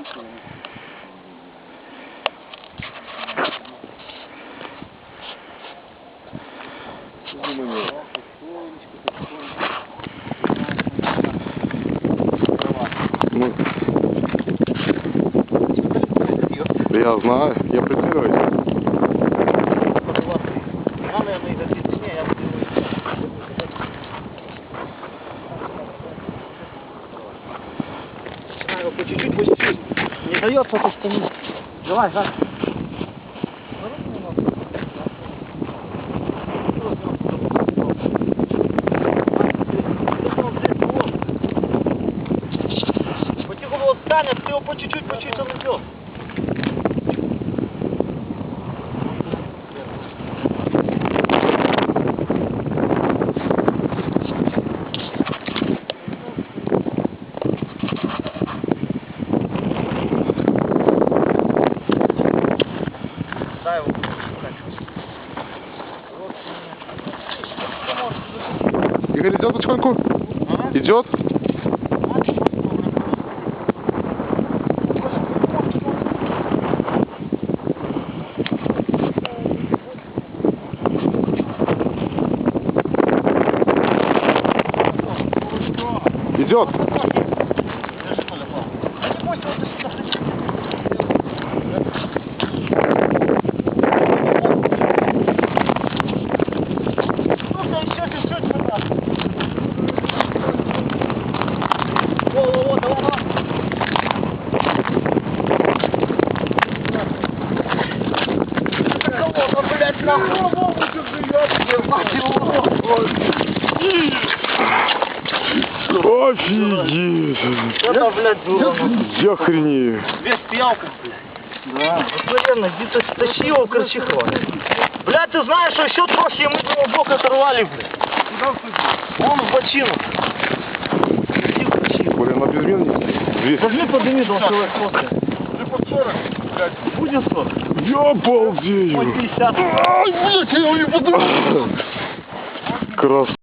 Ну, я знаю, я прицеливаюсь. Чуть-чуть, по чуть-чуть. Не дается, что не... Давай, Жак. Потихо его встанет, ты его по чуть-чуть, по чуть-чуть Игорь идет потихоньку? Идет? Идет. Ну-ка, еще чуть-чуть сюда. Во-во-во, давай, давай. Блядь, Вову, ты живешь, мать. Офигеть. Это, блядь, было. Я хренею. Весь пиявку, Да. Наверное, где-то стащил его Корчихова. Блядь, ты знаешь, что еще трохи мы его бок оторвали, блядь. Вон в бочину. Коля, на безмен? Возьми подними до человек фотки. Будет 40? Я обалдею. Хоть 50. Ай, блядь, я его не подумал. Красавчик.